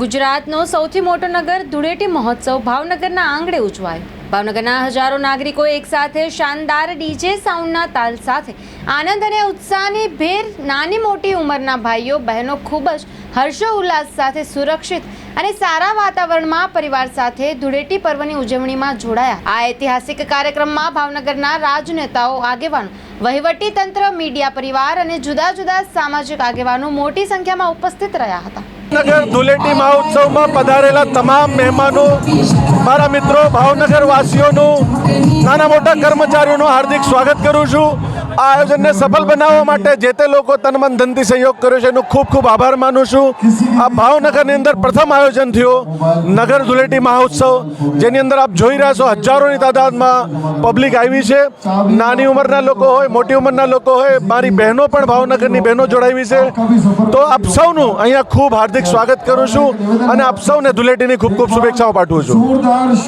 ગુજરાતનો સૌથી મોટો નગર ધૂળેટી મહોત્સવ ભાવનગરના આંગણે ઉજવાયો. ભાવનગરના હજારો નાગરિકો એકસાથે શાનદાર ડીજે સાઉન્ડના તાલ સાથે આનંદ અને ઉત્સાહની ભેર નાની મોટી ઉંમરના ભાઈઓ, બહેનો ખૂબ જ હર્ષો ઉલ્લાસ સાથે સુરક્ષિત અને સારા વાતાવરણમાં પરિવાર સાથે ધૂળેટી પર્વની ઉજવણીમાં જોડાયા. આ ઐતિહાસિક કાર્યક્રમમાં ભાવનગરના રાજનેતાઓ, આગેવાનો વહીવટી તંત્ર મીડિયા પરિવાર અને જુદા જુદા સામાજિક આગેવાનો મોટી સંખ્યામાં ઉપસ્થિત રહ્યા હતા. ભાવનગર ધૂલેટી મહોત્સવમાં પધારેલા તમામ મહેમાનો, મારા મિત્રો ભાવનગર વાસીઓનું નાના મોટા કર્મચારીઓનું હાર્દિક સ્વાગત કરું છું. આ આયોજનને સફળ બનાવવા માટે જે તે લોકો તન મન ધનથી સહયોગ કર્યો છે, એનો ખૂબ ખૂબ આભાર માનું છું. આ ભાવનગરની અંદર પ્રથમ આયોજન થયું, નગર ધૂળેટી મહોત્સવ, જેની અંદર આપ જોઈ રહ્યા છો, હજારોની તાદાદમાં પબ્લિક આવી છે. નાની ઉંમરના લોકો હોય, મોટી ઉંમરના લોકો હોય, મારી બહેનો પણ ભાવનગરની બહેનો જોડાવી છે. તો આપ સૌનું અહીંયા ખૂબ હાર્દિક સ્વાગત કરું છું અને આપ સૌને ધૂળેટીની ખૂબ ખૂબ શુભેચ્છાઓ પાઠવું છું.